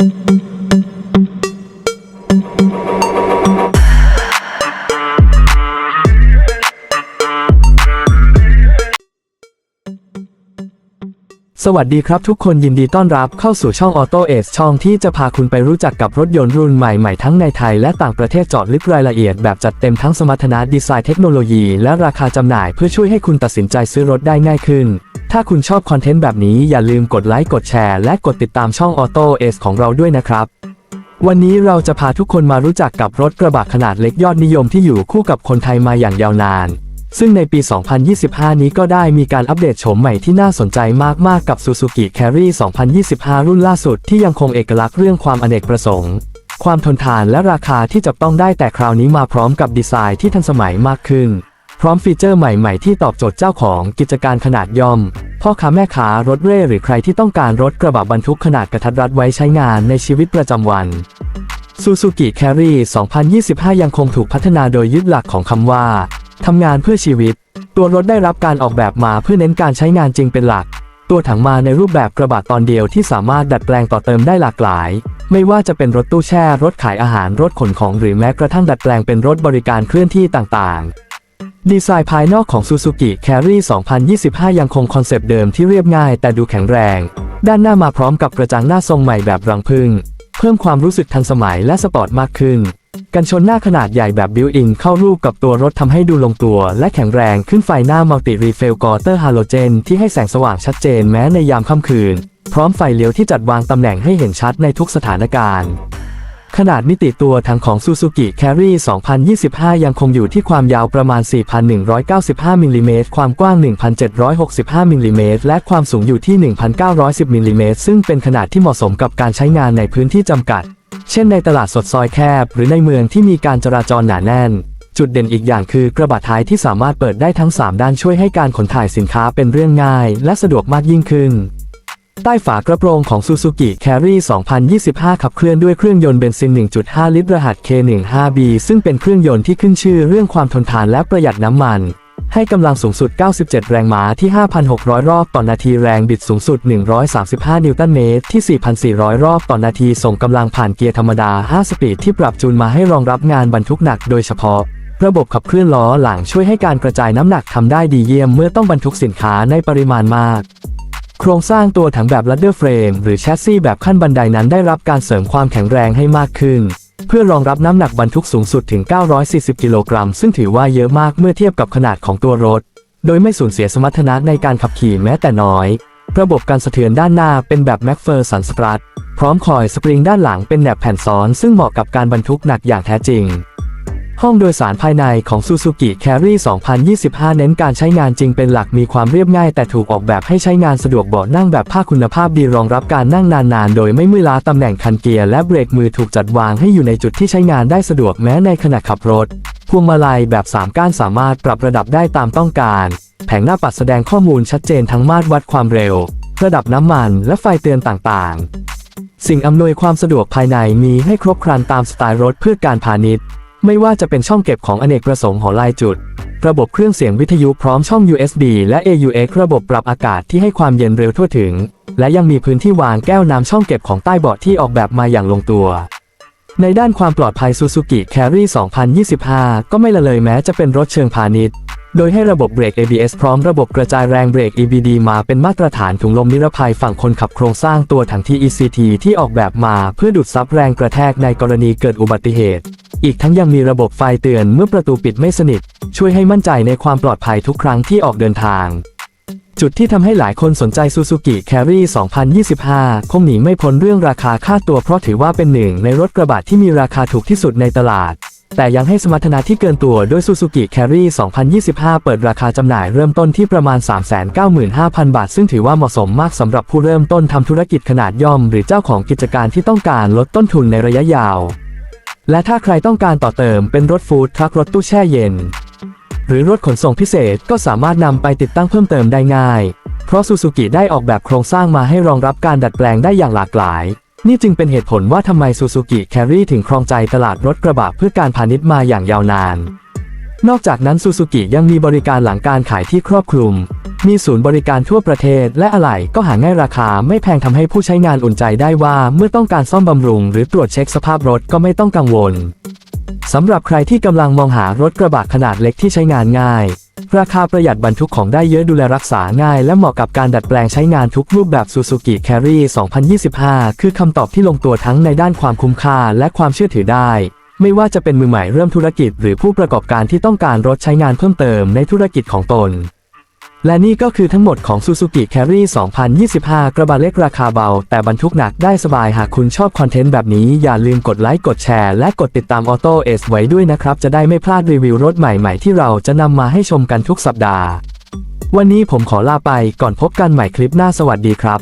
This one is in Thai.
Música สวัสดีครับทุกคนยินดีต้อนรับเข้าสู่ช่อง Auto a อ e ช่องที่จะพาคุณไปรู้จักกับรถยนต์รุ่นใหม่ๆ ทั้งในไทยและต่างประเทศจาะลึกรายละเอียดแบบจัดเต็มทั้งสมรรถนะดีไซน์เทคโนโลยีและราคาจำหน่ายเพื่อช่วยให้คุณตัดสินใจซื้อรถได้ง่ายขึ้น ถ้าคุณชอบคอนเทนต์แบบนี้อย่าลืมกดไลค์กดแชร์และกดติดตามช่อง Auto a อ e ของเราด้วยนะครับวันนี้เราจะพาทุกคนมารู้จักกับรถกระบะขนาดเล็กยอดนิยมที่อยู่คู่กับคนไทยมาอย่างยาวนาน ซึ่งในปี 2025 นี้ก็ได้มีการอัปเดตโฉมใหม่ที่น่าสนใจมาก ๆ กับ Suzuki Carry 2025 รุ่นล่าสุดที่ยังคงเอกลักษณ์เรื่องความอเนกประสงค์ ความทนทานและราคาที่จับต้องได้แต่คราวนี้มาพร้อมกับดีไซน์ที่ทันสมัยมากขึ้น พร้อมฟีเจอร์ใหม่ๆ ที่ตอบโจทย์เจ้าของกิจการขนาดย่อม พ่อค้าแม่ค้ารถเร่หรือใครที่ต้องการรถกระบะบรรทุกขนาดกระทัดรัดไว้ใช้งานในชีวิตประจำวัน Suzuki Carry 2025 ยังคงถูกพัฒนาโดยยึดหลักของคำว่า ทำงานเพื่อชีวิต ตัวรถได้รับการออกแบบมาเพื่อเน้นการใช้งานจริงเป็นหลัก ตัวถังมาในรูปแบบกระบะตอนเดียวที่สามารถดัดแปลงต่อเติมได้หลากหลาย ไม่ว่าจะเป็นรถตู้แช่ รถขายอาหาร รถขนของหรือแม้กระทั่งดัดแปลงเป็นรถบริการเคลื่อนที่ต่างๆ ดีไซน์ภายนอกของ Suzuki Carry 2025 ยังคงคอนเซปต์เดิมที่เรียบง่ายแต่ดูแข็งแรง ด้านหน้ามาพร้อมกับกระจังหน้าทรงใหม่แบบรังผึ้งเพิ่มความรู้สึกทันสมัยและสปอร์ตมากขึ้น กันชนหน้าขนาดใหญ่แบบบิวอินเข้ารูปกับตัวรถทำให้ดูลงตัว และแข็งแรงขึ้นไฟหน้ามัลติรีเฟลกอเตอร์ฮาโลเจนที่ให้แสงสว่างชัดเจนแม้ในยามค่ำคืน พร้อมไฟเลี้ยวที่จัดวางตำแหน่งให้เห็นชัดในทุกสถานการณ์ขนาดมิติตัวถังของ Suzuki Carry 2025 ยังคงอยู่ที่ความยาวประมาณ 4,195 มิลลิเมตร ความกว้าง 1,765 มิลลิเมตร และความสูงอยู่ที่ 1,910 มิลลิเมตร ซึ่งเป็นขนาดที่เหมาะสมกับการใช้งานในพื้นที่จำกัด เช่นในตลาดสดซอยแคบ หรือในเมืองที่มีการจราจรหนาแน่น จุดเด่นอีกอย่างคือกระบะท้ายที่สามารถเปิดได้ทั้ง 3 ด้านช่วยให้การขนถ่ายสินค้าเป็นเรื่องง่าย และสะดวกมากยิ่งขึ้น ใต้ฝากระโปรงของ Suzuki Carry 2025 ขับเคลื่อนด้วยเครื่องยนต์เบนซิน 1.5 ลิตรรหัส K15B ซึ่งเป็นเครื่องยนต์ที่ขึ้นชื่อเรื่องความทนทานและประหยัดน้ำมัน ให้กำลังสูงสุด 97 แรงม้าที่ 5,600 รอบต่อนาทีแรงบิดสูงสุด 135 นิวตันเมตรที่ 4,400 รอบต่อนาทีส่งกำลังผ่านเกียร์ธรรมดา 5 สปีดที่ปรับจูนมาให้รองรับงานบรรทุกหนักโดยเฉพาะ ระบบขับเคลื่อนล้อหลังช่วยให้การกระจายน้ำหนักทำได้ดีเยี่ยมเมื่อต้องบรรทุกสินค้าในปริมาณมากโครงสร้างตัวถังแบบ ladder frame หรือแชสซีแบบขั้นบันไดนั้นได้รับการเสริมความแข็งแรงให้มากขึ้น เพื่อรองรับน้ำหนักบรรทุกสูงสุดถึง 940 กิโลกรัม ซึ่งถือว่าเยอะมากเมื่อเทียบกับขนาดของตัวรถ โดยไม่สูญเสียสมรรถนะในการขับขี่แม้แต่น้อย ระบบการสะเทือนด้านหน้าเป็นแบบ m a c p h e r s o n Strut พร้อมคอยสปริงด้านหลังเป็นแหนบแผ่นซ้อน ซึ่งเหมาะกับการบรรทุกหนักอย่างแท้จริง ห้องโดยสารภายในของ Suzuki Carry 2025 เน้นการใช้งานจริงเป็นหลักมีความเรียบง่ายแต่ถูกออกแบบให้ใช้งานสะดวกเบาะนั่งแบบผ้าคุณภาพดีรองรับการนั่งนานๆ โดยไม่เมื่อยล้าตำแหน่งคันเกียร์และเบรกมือถูกจัดวางให้อยู่ในจุดที่ใช้งานได้สะดวกแม้ในขณะขับรถ พวงมาลัยแบบ 3 ก้านสามารถปรับระดับได้ตามต้องการ แผงหน้าปัดแสดงข้อมูลชัดเจนทั้งมาตรวัดความเร็ว ระดับน้ำมันและไฟเตือนต่างๆ สิ่งอำนวยความสะดวกภายในมีให้ครบครันตามสไตล์รถเพื่อการพาณิชย์ ไม่ว่าจะเป็นช่องเก็บของอเนกประสงค์หอลายจุด ระบบเครื่องเสียงวิทยุพร้อมช่อง USB และ AUX ระบบปรับอากาศที่ให้ความเย็นเร็วทั่วถึง และยังมีพื้นที่วางแก้วน้ำช่องเก็บของใต้เบาะที่ออกแบบมาอย่างลงตัว ในด้านความปลอดภัย Suzuki Carry 2025 ก็ไม่ละเลยแม้จะเป็นรถเชิงพาณิชย์ โดยให้ระบบเบรก ABS พร้อมระบบกระจายแรงเบรก EBD มาเป็นมาตรฐานถุงลมนิรภัยฝั่งคนขับโครงสร้างตัวถัง TECT ที่ออกแบบมาเพื่อดูดซับแรงกระแทกในกรณีเกิดอุบัติเหตุ อีกทั้งยังมีระบบไฟเตือนเมื่อประตูปิดไม่สนิท ช่วยให้มั่นใจในความปลอดภัยทุกครั้งที่ออกเดินทาง จุดที่ทำให้หลายคนสนใจ Suzuki Carry 2025 คงหนีไม่พ้นเรื่องราคาค่าตัวเพราะถือว่าเป็นหนึ่งในรถกระบะที่มีราคาถูกที่สุดในตลาดแต่ยังให้สมรรถนะที่เกินตัวด้วย Suzuki Carry 2025 เปิดราคาจำหน่ายเริ่มต้นที่ประมาณ 395,000 บาท ซึ่งถือว่าเหมาะสมมากสำหรับผู้เริ่มต้นทำธุรกิจขนาดย่อม หรือเจ้าของกิจการที่ต้องการลดต้นทุนในระยะยาว และถ้าใครต้องการต่อเติมเป็นรถฟู้ดทรัครถตู้แช่เย็น หรือรถขนส่งพิเศษก็สามารถนำไปติดตั้งเพิ่มเติมได้ง่าย เพราะซูซูกิได้ออกแบบโครงสร้างมาให้รองรับการดัดแปลงได้อย่างหลากหลาย นี่จึงเป็นเหตุผลว่าทำไมซูซูกิแครี่ถึงครองใจตลาดรถกระบะเพื่อการพาณิชย์มาอย่างยาวนาน นอกจากนั้นซูซูกิยังมีบริการหลังการขายที่ครอบคลุม มีศูนย์บริการทั่วประเทศ และอะไหล่ก็หาง่ายราคาไม่แพงทำให้ผู้ใช้งานอุ่นใจได้ว่า เมื่อต้องการซ่อมบำรุง หรือตรวจเช็คสภาพรถก็ไม่ต้องกังวลสำหรับใครที่กำลังมองหารถกระบะขนาดเล็กที่ใช้งานง่าย ราคาประหยัดบรรทุกของได้เยอะดูแลรักษาง่าย และเหมาะกับการดัดแปลงใช้งานทุกรูปแบบ Suzuki Carry 2025 คือคำตอบที่ลงตัวทั้งในด้านความคุ้มค่าและความเชื่อถือได้ ไม่ว่าจะเป็นมือใหม่เริ่มธุรกิจหรือผู้ประกอบการที่ต้องการรถใช้งานเพิ่มเติมในธุรกิจของตน และนี่ก็คือทั้งหมดของ Suzuki Carry 2025 กระบะเล็กราคาเบา แต่บรรทุกหนักได้สบายหากคุณชอบคอนเทนต์แบบนี้อย่าลืมกดไลค์กดแชร์และกดติดตาม Auto S ไว้ด้วยนะครับ จะได้ไม่พลาดรีวิวรถใหม่ๆ ที่เราจะนำมาให้ชมกันทุกสัปดาห์ วันนี้ผมขอลาไปก่อนพบกันใหม่คลิปหน้าสวัสดีครับ